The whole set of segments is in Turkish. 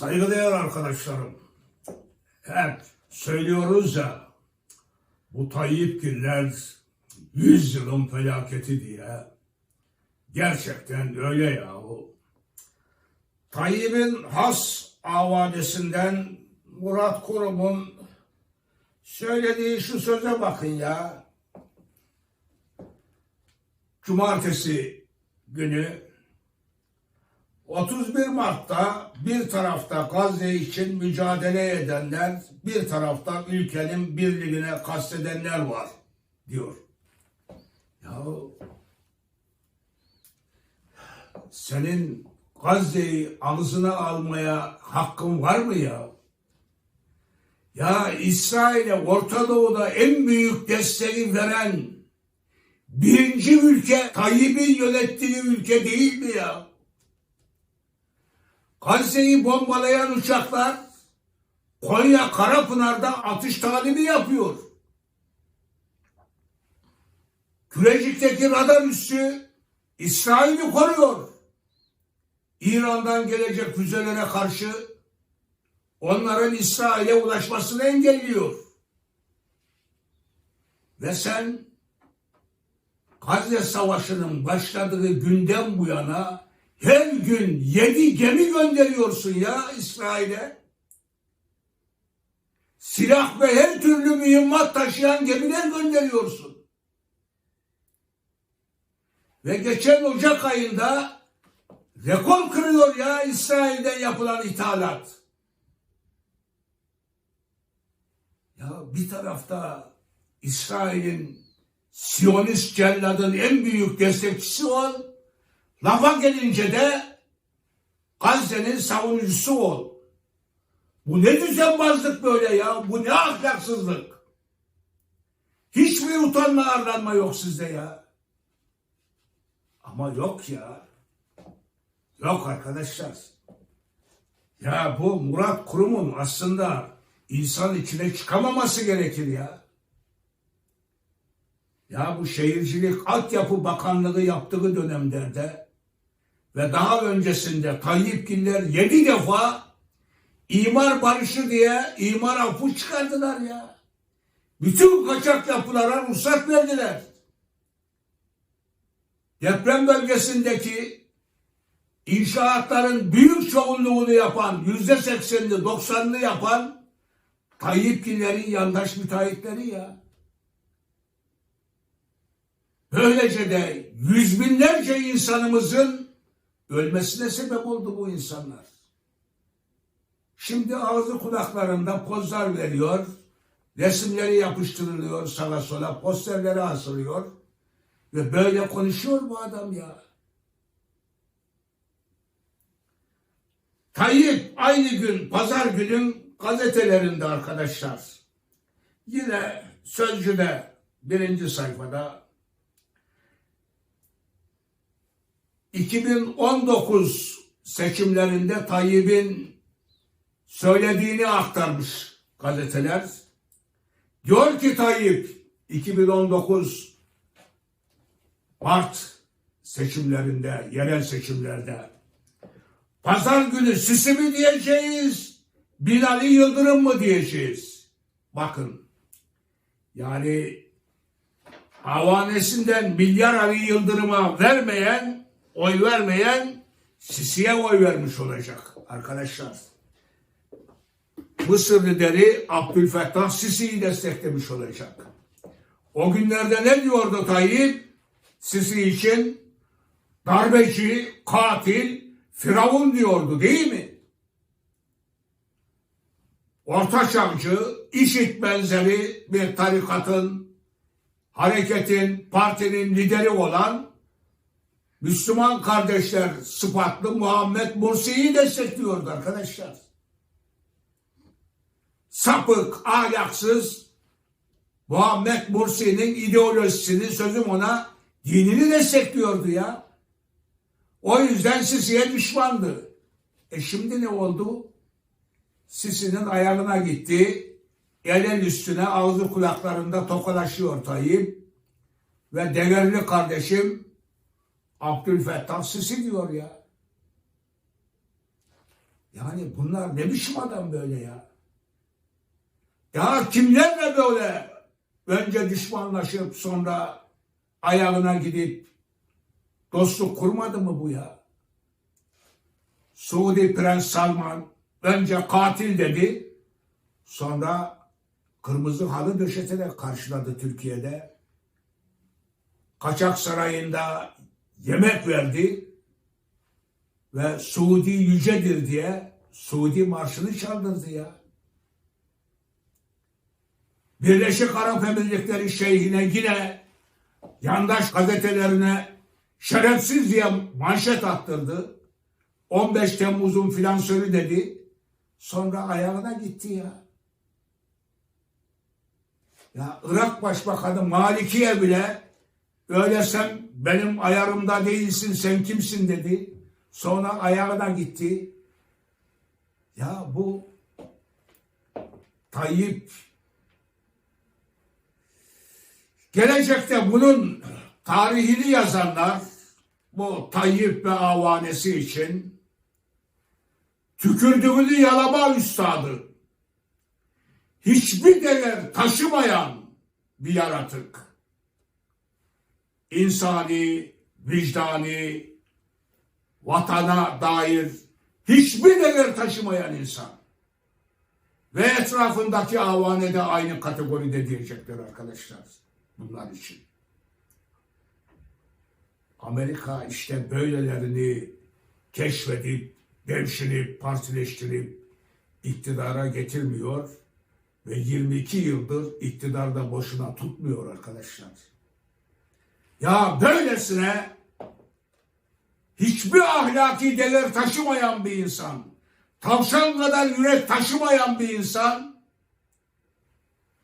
Saygıdeğer arkadaşlarım, hep söylüyoruz ya, bu Tayyip Giller 100 yılın felaketi diye. Gerçekten öyle yahu. Tayyip'in has avadesinden Murat Kurum'un söylediği şu söze bakın ya. Cumartesi günü 31 Mart'ta bir tarafta Gazze için mücadele edenler, bir tarafta ülkenin birliğine kastedenler var diyor. Ya senin Gazze'yi ağzına almaya hakkın var mı ya? Ya İsrail'e Orta Doğu'da en büyük desteği veren birinci ülke Tayyip'in yönettiği ülke değil mi ya? Gazze'yi bombalayan uçaklar Konya Karapınar'da atış talibi yapıyor. Kürecik'teki radar üssü İsrail'i koruyor. İran'dan gelecek füzelere karşı onların İsrail'e ulaşmasını engelliyor. Ve sen Gazze Savaşı'nın başladığı günden bu yana her gün yedi gemi gönderiyorsun ya İsrail'e. Silah ve her türlü mühimmat taşıyan gemiler gönderiyorsun. Ve geçen Ocak ayında rekor kırıyor ya İsrail'den yapılan ithalat. Ya bir tarafta İsrail'in Siyonist celladın en büyük destekçisi ol. Lafa gelince de Gazze'nin savunucusu ol. Bu ne düzenbazlık böyle ya? Bu ne ahlaksızlık? Hiçbir utanma arlanma yok sizde ya. Ama yok ya. Yok arkadaşlar. Ya bu Murat Kurum'un aslında insan içine çıkamaması gerekir ya. Ya bu şehircilik altyapı bakanlığı yaptığı dönemlerde ve daha öncesinde Tayyip Giller yedi defa imar barışı diye imar affı çıkardılar ya. Bütün kaçak yapılara ruhsat verdiler. Deprem bölgesindeki inşaatların büyük çoğunluğunu yapan, yüzde seksenini, doksanını yapan Tayyip Giller'in yandaş müteahhitleri ya. Böylece de yüz binlerce insanımızın ölmesine sebep oldu bu insanlar. Şimdi ağzı kulaklarında pozlar veriyor, resimleri yapıştırılıyor sağa sola, posterleri asılıyor ve böyle konuşuyor bu adam ya. Tayyip aynı gün, pazar günün gazetelerinde arkadaşlar. Yine Sözcü'de birinci sayfada 2019 seçimlerinde Tayyip'in söylediğini aktarmış gazeteler. Diyor ki Tayyip 2019 Mart seçimlerinde, yerel seçimlerde pazar günü Sisi mi diyeceğiz, Binali Yıldırım mı diyeceğiz? Bakın yani havanesinden milyar Ali Yıldırım'a vermeyen, oy vermeyen Sisi'ye oy vermiş olacak arkadaşlar. Mısır lideri Abdülfettah Sisi'yi desteklemiş olacak. O günlerde ne diyordu Tayyip? Sisi için darbeci, katil, firavun diyordu değil mi? Ortaçağcı, işit benzeri bir tarikatın, hareketin, partinin lideri olan Müslüman kardeşler sıfatlı Muhammed Mursi'yi destekliyordu arkadaşlar. Sapık, ahlaksız Muhammed Mursi'nin ideolojisini sözüm ona dinini destekliyordu ya. O yüzden Sisi'ye düşmandı. E şimdi ne oldu? Sisi'nin ayağına gitti. Elin üstüne ağzı kulaklarında tokalaşıyor Tayyip. Ve değerli kardeşim Abdülfettah Sisi diyor ya. Yani bunlar ne biçim adam böyle ya? Ya kimlerle böyle önce düşmanlaşıp sonra ayağına gidip dostluk kurmadı mı bu ya? Suudi Prens Salman önce katil dedi, sonra kırmızı halı döşeterek karşıladı Türkiye'de. Kaçak Sarayı'nda yemek verdi ve Suudi yücedir diye Suudi marşını çaldırdı ya. Birleşik Arap Emirlikleri şeyhine yine yandaş gazetelerine şerefsiz diye manşet attırdı. 15 Temmuz'un finansörü dedi. Sonra ayağına gitti ya. Ya Irak Başbakanı Malikiye bile öyle sen benim ayarımda değilsin sen kimsin dedi. Sonra ayağına gitti. Ya bu Tayyip gelecekte bunun tarihini yazanlar bu Tayyip ve avanesi için tükürdüğünü yalama üstadı hiçbir değer taşımayan bir yaratık. İnsani, vicdani, vatana dair hiçbir değer taşımayan insan. Ve etrafındaki avane de aynı kategoride diyecekler arkadaşlar bunlar için. Amerika işte böylelerini keşfedip, devşirip, partileştirip iktidara getirmiyor ve 22 yıldır iktidarda boşuna tutmuyor arkadaşlar. Ya böylesine hiçbir ahlaki değer taşımayan bir insan, tavşan kadar yürek taşımayan bir insan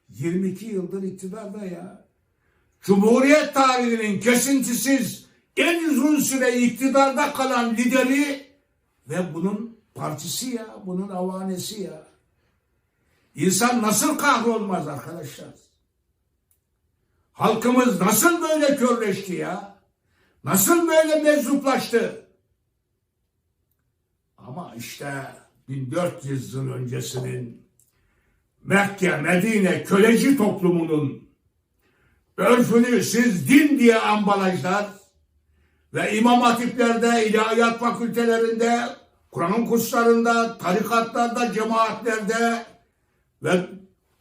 22 yıldır iktidarda ya. Cumhuriyet tarihinin kesintisiz en uzun süre iktidarda kalan lideri ve bunun partisi ya, bunun avanesi ya. İnsan nasıl kahrolmaz arkadaşlar? Halkımız nasıl böyle körleşti ya? Nasıl böyle meczuplaştı? Ama işte 1400 yıl öncesinin Mekke, Medine köleci toplumunun örfünü siz din diye ambalajlar ve imam hatiplerde, ilahiyat fakültelerinde, Kur'an kurslarında, tarikatlarda, cemaatlerde ve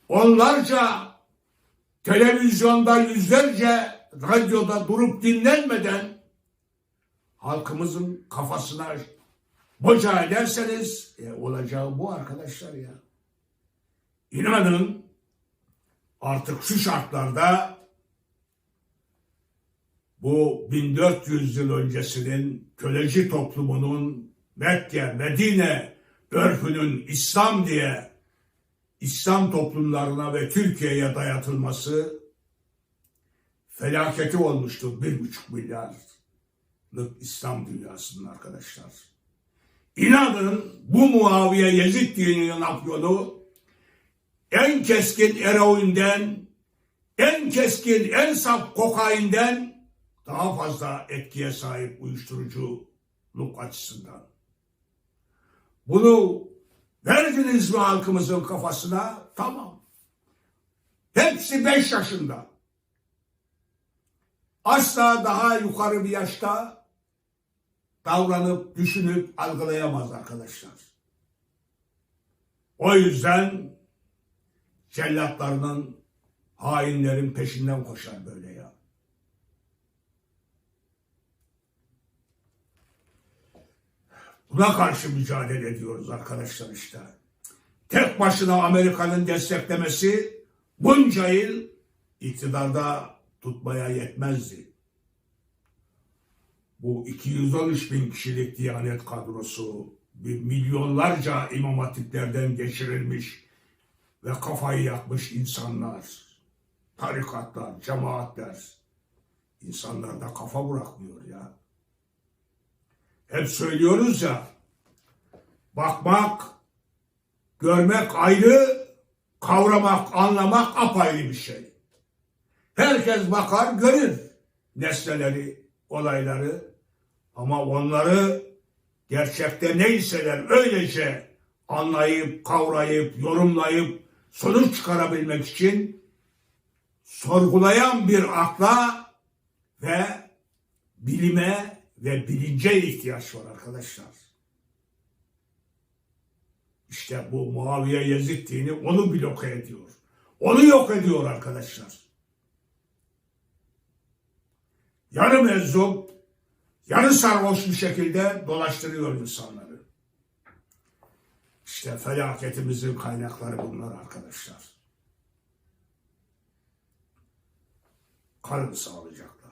onlarca televizyonda yüzlerce radyoda durup dinlenmeden halkımızın kafasına boca ederseniz e, olacağı bu arkadaşlar ya. İnanın artık şu şartlarda bu 1400 yıl öncesinin köleci toplumunun Mekke, Medine örfünün İslam diye İslam toplumlarına ve Türkiye'ye dayatılması felaketi olmuştur. Bir buçuk milyarlık İslam dünyasının arkadaşlar. İnanın bu Muaviye Yezid dininin afyonu en keskin eroinden, en keskin, en saf kokainden daha fazla etkiye sahip uyuşturuculuk açısından. Bunu verdiniz mi halkımızın kafasına? Tamam. Hepsi beş yaşında. Asla daha yukarı bir yaşta davranıp, düşünüp algılayamaz arkadaşlar. O yüzden cellatlarının, hainlerin peşinden koşar böyle ya. Buna karşı mücadele ediyoruz arkadaşlar işte. Tek başına Amerika'nın desteklemesi bunca yıl iktidarda tutmaya yetmezdi. Bu 213 bin kişilik Diyanet kadrosu, bir milyonlarca imam hatiplerden geçirilmiş ve kafayı yakmış insanlar, tarikatlar, cemaatler, insanlarda kafa bırakmıyor ya. Hep söylüyoruz ya, bakmak, görmek ayrı, kavramak, anlamak apayrı bir şey. Herkes bakar, görür nesneleri, olayları ama onları gerçekte neyseler öylece anlayıp, kavrayıp, yorumlayıp sonuç çıkarabilmek için sorgulayan bir akla ve bilime ve bilince ihtiyaç var arkadaşlar. İşte bu Muaviye Yezid dini onu bloke ediyor. Onu yok ediyor arkadaşlar. Yarı meczup, yarı sarhoş bir şekilde dolaştırıyor insanları. İşte felaketimizin kaynakları bunlar arkadaşlar. Kalın sağlıcakla.